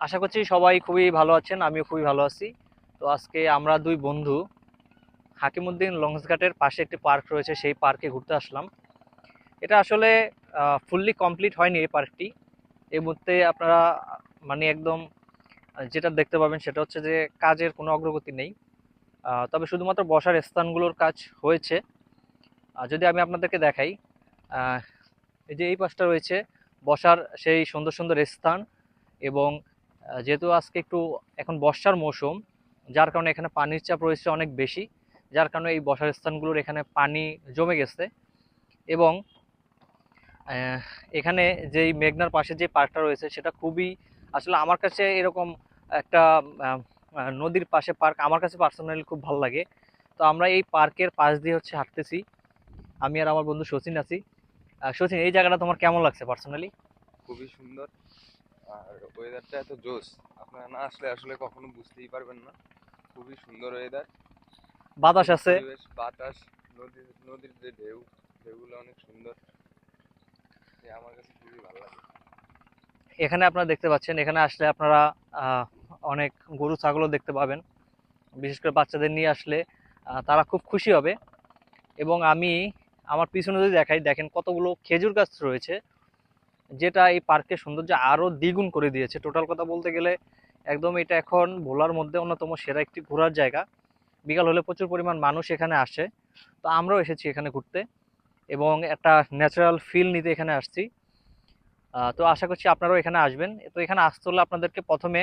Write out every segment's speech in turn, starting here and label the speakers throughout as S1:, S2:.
S1: আশা করছি সবাই খুবই ভালো আছেন, আমিও খুবই ভালো আছি। তো আজকে আমরা দুই বন্ধু হাকিমুদ্দিন লঞ্চঘাটের পাশে একটি পার্ক রয়েছে, সেই পার্কে ঘুরতে আসলাম। এটা আসলে ফুললি কমপ্লিট হয়নি এই পার্কটি। এই মুহূর্তে আপনারা মানে একদম, যেটা দেখতে পাবেন সেটা হচ্ছে যে কাজের কোনো অগ্রগতি নেই। তবে শুধুমাত্র বসার স্থানগুলোর কাজ হয়েছে। যদি আমি আপনাদেরকে দেখাই এই যে এই পাশটা রয়েছে, বসার সেই সুন্দর সুন্দর স্থান এবং যেহেতু আজকে একটু এখন বর্ষার মৌসুম, যার কারণে এখানে পানির চাপ রয়েছে অনেক বেশি, যার কারণে এই বসার স্থানগুলোর এখানে পানি জমে গেছে এবং এখানে যেই মেঘনার পাশে যে পার্কটা রয়েছে সেটা খুবই আসলে আমার কাছে এরকম একটা নদীর পাশে পার্ক আমার কাছে পার্সোনালি খুব ভালো লাগে। তো আমরা এই পার্কের পাশ দিয়ে হচ্ছে হাঁটতেছি। আমি আর আমার বন্ধু শচীন আছি। শচীন, এই জায়গাটা তোমার কেমন লাগছে পার্সোনালি?
S2: খুবই সুন্দর। আর ওয়েদারটা এত জোস আপনারা না আসলে আসলে কখনো বুঝতেই পারবেন না। খুবই সুন্দর ওয়েদার
S1: বাতাস আছে।
S2: বাতাস নদীর নদীর যে ঢেউ ঢেউগুলো অনেক সুন্দর। আমার কাছে খুবই ভালো লাগে।
S1: এখানে আপনারা দেখতে পাচ্ছেন এখানে আসলে আপনারা আহ, অনেক গরু ছাগলও দেখতে পাবেন। বিশেষ করে বাচ্চাদের নিয়ে আসলে তারা খুব খুশি হবে। এবং আমি আমার পিছনে যদি দেখাই দেখেন কতগুলো খেজুর গাছ রয়েছে। যেটা এই পার্কের সৌন্দর্য আরও দ্বিগুণ করে দিয়েছে। টোটাল কথা বলতে গেলে একদম এটা এখন ভোলার মধ্যে অন্যতম সেরা একটি ঘোরার জায়গা। বিকাল হলে প্রচুর পরিমাণ মানুষ এখানে আসে। তো আমরাও এসেছি এখানে ঘুরতে এবং একটা ন্যাচারাল ফিল নিতে এখানে আসছি। তো আশা করছি আপনারাও এখানে আসবেন। তো এখানে আসতে হলে আপনাদেরকে প্রথমে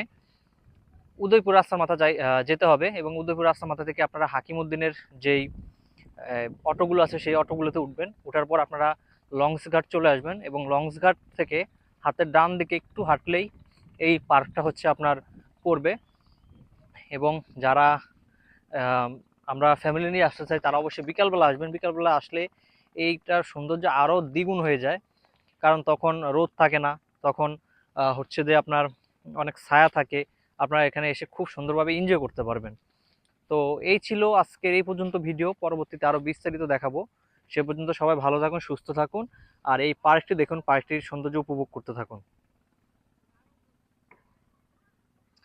S1: উদয়পুর রাস্তার মাথা যাই যেতে হবে এবং উদয়পুর রাস্তার মাথা থেকে আপনারা হাকিমুদ্দিনের যেই অটোগুলো আছে সেই অটোগুলোতে উঠবেন। ওঠার পর আপনারা লঞ্চঘাট চলে আসবেন এবং লঞ্চঘাট থেকে হাতের ডান দিকে একটু হাঁটলেই এই পার্কটা হচ্ছে আপনার পড়বে। এবং যারা আমরা ফ্যামিলি নিয়ে আসতে চাই, তারা অবশ্যই বিকালবেলা আসবেন। বিকালবেলা আসলে এইটার সৌন্দর্য আরও দ্বিগুণ হয়ে যায়। কারণ তখন রোদ থাকে না, তখন হচ্ছে যে আপনার অনেক ছায়া থাকে, আপনারা এখানে এসে খুব সুন্দরভাবে এনজয় করতে পারবেন। তো এই ছিল আজকের এই পর্যন্ত ভিডিও পরবর্তীতে আরও বিস্তারিত দেখাবো। সে পর্যন্ত সবাই ভালো থাকুন, সুস্থ থাকুন। আর এই পার্কটি দেখুন, পার্কটির সৌন্দর্য উপভোগ করতে থাকুন।